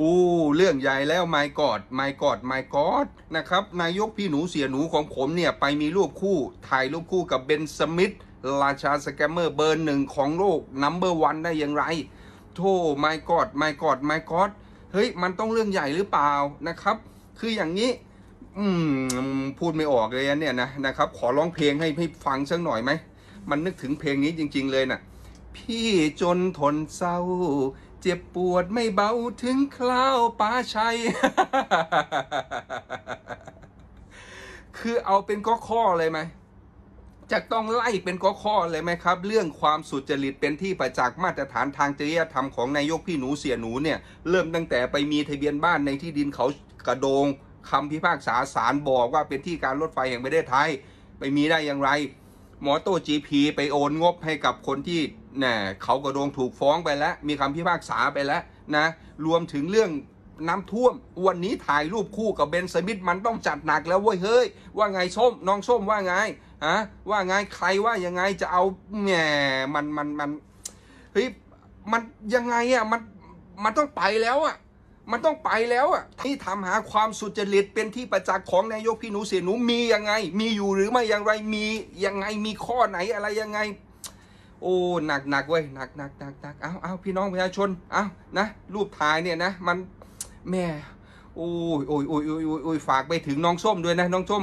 อู้เรื่องใหญ่แล้วไม่กอดไม่กอดไม่กอดนะครับนายกพี่หนูเสียหนูของผมเนี่ยไปมีรูปคู่ถ่ายรูปคู่กับเบนสมิธราชาสแกมเมอร์เบอร์หนึ่งของโลกนัมเบอร์วันได้อย่างไรโธ่ไม่กอดไม่กอดไม่กอดเฮ้ยมันต้องเรื่องใหญ่หรือเปล่านะครับ คืออย่างนี้อืมพูดไม่ออกเลยเนี่ยนะนะครับขอร้องเพลงให้ให้ฟังสักหน่อยไหมมันนึกถึงเพลงนี้จริง ๆเลยน่ะพี่จนทนเศร้า เจ็บปวดไม่เบาถึงคราวป้าชัย คือเอาเป็นข้อข้อเลยไหมจะต้องไล่เป็นข้อข้อเลยไหมครับ เรื่องความสุจริตเป็นที่ประจักษ์มาตรฐานทางจริยธรรมของนายกพี่หนูเสียหนูเนี่ย เริ่มตั้งแต่ไปมีทะเบียนบ้านในที่ดินเขากระโดงคำพิพากษาศาลบอกว่าเป็นที่การรถไฟแห่งประเทศไทย ไปมีได้อย่างไร หมอโต้จีพีไปโอนงบให้กับคนที่แน่เขากระโดงถูกฟ้องไปแล้ว มีคำพิพากษาไปแล้วนะ รวมถึงเรื่องน้ำท่วม วันนี้ถ่ายรูปคู่กับเบนสมิธมันต้องจัดหนักแล้วเว้ยเฮ้ย ว่าไงส้มน้องส้มว่าไงฮะว่าไงใครว่ายังไงจะเอาแหมมันมันมันเฮ้ยมันยังไงอะมันมันต้องไปแล้วอะ มันต้องไปแล้วอะที่ทำหาความสุจริตเป็นที่ประจักษ์ของนายกพี่หนูเสียหนูมียังไง มีอยู่หรือไม่อย่างไรมียังไงมีข้อไหนอะไรยังไง โอ้หนักหนักเว้ยหนักหนักหนักหนักเอาเอาพี่น้องประชาชนเอานะรูปถ่ายเนี่ยนะ มันแม่โอ้ยโอ้ยโอ้ยโอ้ยโอ้ยฝากไปถึงน้องส้มด้วยนะน้องส้ม